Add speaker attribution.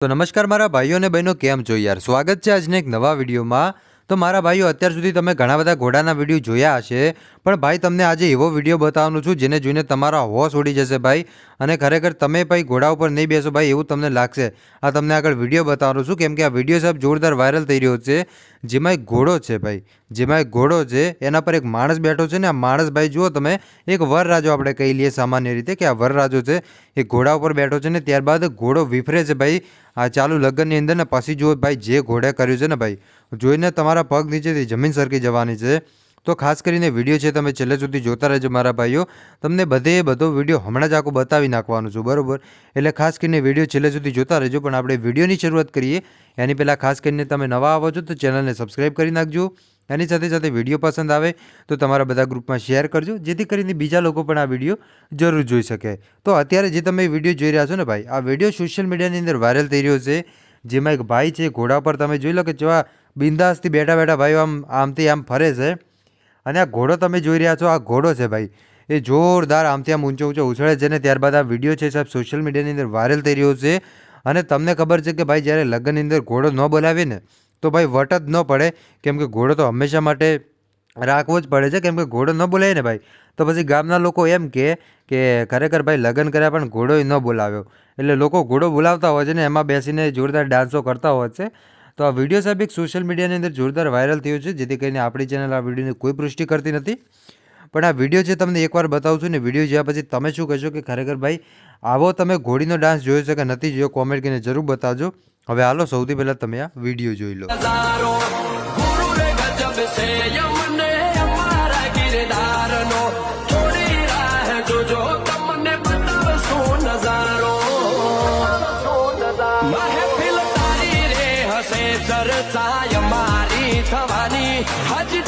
Speaker 1: તો નમસ્કાર મારા ભાઈઓ અને બહેનો, કેમ છો યાર? સ્વાગત છે આજને એક નવા વિડીયોમાં. તો મારા ભાઈઓ, અત્યાર સુધી તમે ઘણા બધા ઘોડાના વીડિયો જોયા હશે, પણ ભાઈ, તમને આજે એવો વીડિયો બતાવવાનું છું, જેને જોઈને તમારા હોશ ઉડી જશે ભાઈ. અને ખરેખર તમે ભાઈ ઘોડા ઉપર નહીં બેસો ભાઈ, એવું તમને લાગશે. આ તમને આગળ વીડિયો બતાવવાનું છું, કેમ કે આ વીડિયો સાહેબ જોરદાર વાયરલ થઈ રહ્યો છે, જેમાં એક ઘોડો છે ભાઈ. જેમાં એક ઘોડો છે, એના પર એક માણસ બેઠો છે ને આ માણસ ભાઈ, જુઓ તમે, એક વરરાજો આપણે કહી લઈએ સામાન્ય રીતે કે આ વરરાજો છે, એ ઘોડા ઉપર બેઠો છે ને ત્યારબાદ ઘોડો વિફરે છે ભાઈ. આ ચાલુ લગ્નની અંદર ને પછી જુઓ ભાઈ, જે ઘોડે કર્યું છે ને ભાઈ. જોઈને તમારા પગ નીચેથી જમીન સરકી જવાની છે. તો ખાસ કરીને વીડિયો છે, તમે છેલ્લે સુધી જોતા રહેજો મારા ભાઈઓ. તમને બધે બધો વીડિયો હમણાં જ આખું બતાવી નાખવાનું છું, બરાબર? એટલે ખાસ કરીને વીડિયો છેલ્લે સુધી જોતા રહેજો, પણ આપણે વિડીયોની શરૂઆત કરીએ. એની પહેલાં ખાસ કરીને તમે નવા આવો છો તો ચેનલને સબસ્ક્રાઈબ કરી નાખજો. એની સાથે સાથે વીડિયો પસંદ આવે તો તમારા બધા ગ્રુપમાં શેર કરજો, જેથી કરીને બીજા લોકો પણ આ વીડિયો જરૂર જોઈ શકે. તો અત્યારે જે તમે વીડિયો જોઈ રહ્યા છો ને ભાઈ, આ વીડિયો સોશિયલ મીડિયાની અંદર વાયરલ થઈ રહ્યો છે. જેમાં એક ભાઈ છે, ઘોડા પર તમે જોઈ લો કે જેવા બિંદાસથી બેઠા બેઠા ભાઈઓ આમ, આમથી આમ ફરે છે. અને આ ઘોડો તમે જોઈ રહ્યા છો, આ ઘોડો છે ભાઈ. એ જોરદાર આમથી આમ ઊંચો ઊંચો ઉછળે છે ને ત્યારબાદ આ વીડિયો છે સાહેબ સોશિયલ મીડિયાની અંદર વાયરલ થઈ રહ્યો છે. અને તમને ખબર છે કે ભાઈ જ્યારે લગ્નની અંદર ઘોડો ન બોલાવે ને, તો ભાઈ વટ જ ન પડે. કેમ કે ઘોડો તો હંમેશા માટે રાખવો જ પડે છે. કેમ કે ઘોડો ન બોલાય ને ભાઈ, તો પછી ગામના લોકો એમ કહે કે ખરેખર ભાઈ લગ્ન કર્યા પણ ઘોડોય ન બોલાવ્યો. એટલે લોકો ઘોડો બોલાવતા હોય છે ને, એમાં બેસીને જોરદાર ડાન્સો કરતા હોય છે. તો આ વીડિયો સાહેબ એક સોશિયલ મીડિયાની અંદર જોરદાર વાયરલ થયો છે, જેથી કરીને આપણી ચેનલ આ વિડીયોની કોઈ પુષ્ટિ કરતી નથી. પણ આ વીડિયો છે, તમને એકવાર બતાવું છું ને, વીડિયો જોયા પછી તમે શું કહેશો કે ખરેખર ભાઈ, આવો તમે ઘોડીનો ડાન્સ જોયો છે કે નથી જોયો કોમેન્ટ કરીને જરૂર બતાવજો. હવે હાલો, સૌથી પહેલાં તમે આ વીડિયો જોઈ લો.
Speaker 2: હશે ચર્ચા અમારી થવાની હજ